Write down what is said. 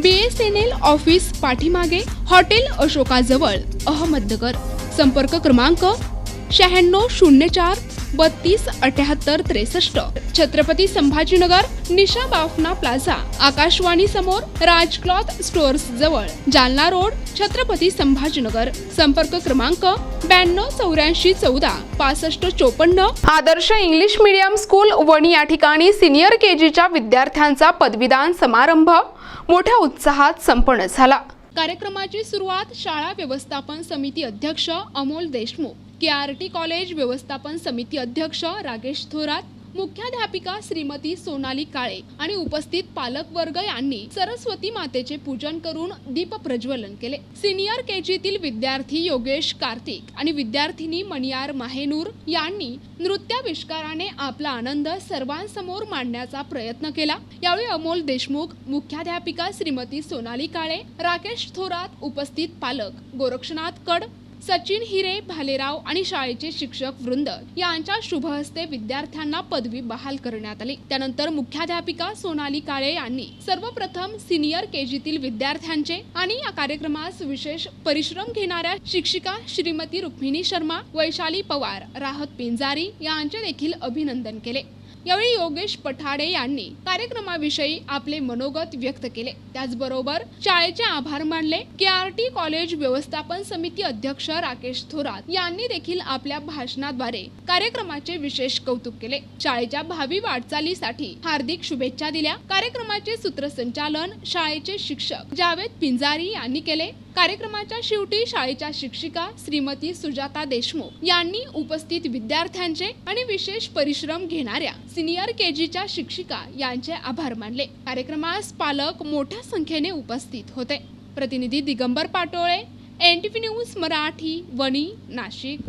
B S N L office पाठीमागे hotel अशोकाजवळ अहमदनगर. संपर्क क्रमांक शहाण्णव शून्य चार बत्तीस अठ्याहत्तर त्रेसष्ट. छत्रपती संभाजीनगर निशा बाफना प्लाझा आकाशवाणी समोर राज क्लॉथ स्टोअर्स जवळ जालना रोड छत्रपती संभाजीनगर. संपर्क क्रमांक ब्याण्णव चौऱ्याऐंशी चौदा पासष्ट चोपन्न. Adarsh English medium school Wani या ठिकाणी सिनियर के जीच्या विद्यार्थ्यांचा पदवीदान समारंभ. मोठ्या उत्साहात संपन्न झाला. कार्यक्रमाची सुरुवात शाळा व्यवस्थापन समिती अध्यक्ष Amol Deshmukh K R T college व्यवस्थापन समिती अध्यक्ष रागेश थोरात मुख्याध्यापिका श्रीमती सोनाली काळे आणि उपस्थित पालक वर्ग यांनी सरस्वती मातेचे पूजन करून दीप प्रज्वलन केले. सिनियर के जीतील विद्यार्थी योगेश कार्तिक आणि विद्यार्थिनी मणियार माहेनूर यांनी नृत्याविष्काराने आपला आनंद सर्वांसमोर मांडण्याचा प्रयत्न केला. यावेळी अमोल देशमुख मुख्याध्यापिका श्रीमती सोनाली काळे राकेश थोरात उपस्थित पालक गोरक्षनाथ कड सचिन हिरे भालेराव आणि शाळेचे शिक्षक वृंद यांच्या शुभ हस्ते विद्यार्थ्यांना पदवी बहाल करण्यात आली. त्यानंतर मुख्याध्यापिका सोनाली काळे यांनी सर्वप्रथम सिनियर के जीतील विद्यार्थ्यांचे आणि या कार्यक्रमास विशेष परिश्रम घेणाऱ्या शिक्षिका श्रीमती रुक्मिणी शर्मा वैशाली पवार राहत पिंजारी यांचे देखील अभिनंदन केले. यावेळी योगेश पठाडे यांनी कार्यक्रमाविषयी आपले मनोगत व्यक्त केले. त्याचबरोबर शाळेचे आभार मानले. के आर टी कॉलेज व्यवस्थापन समिती अध्यक्ष राकेश थोरात यांनी देखील आपल्या भाषणाद्वारे कार्यक्रमाचे विशेष कौतुक केले. शाळेच्या भावी वाटचालीसाठी हार्दिक शुभेच्छा दिल्या. कार्यक्रमाचे सूत्रसंचालन शाळेचे शिक्षक जावेद पिंजारी यांनी केले. कार्यक्रमाच्या शेवटी शाळेच्या शिक्षिका श्रीमती सुजाता देशमुख यांनी उपस्थित विद्यार्थ्यांचे आणि विशेष परिश्रम घेणाऱ्या सिनियर के जीच्या शिक्षिका यांचे आभार मानले. कार्यक्रमास पालक मोठ्या संख्येने उपस्थित होते. प्रतिनिधी Digambar Patole N T V news Marathi Wani Nashik.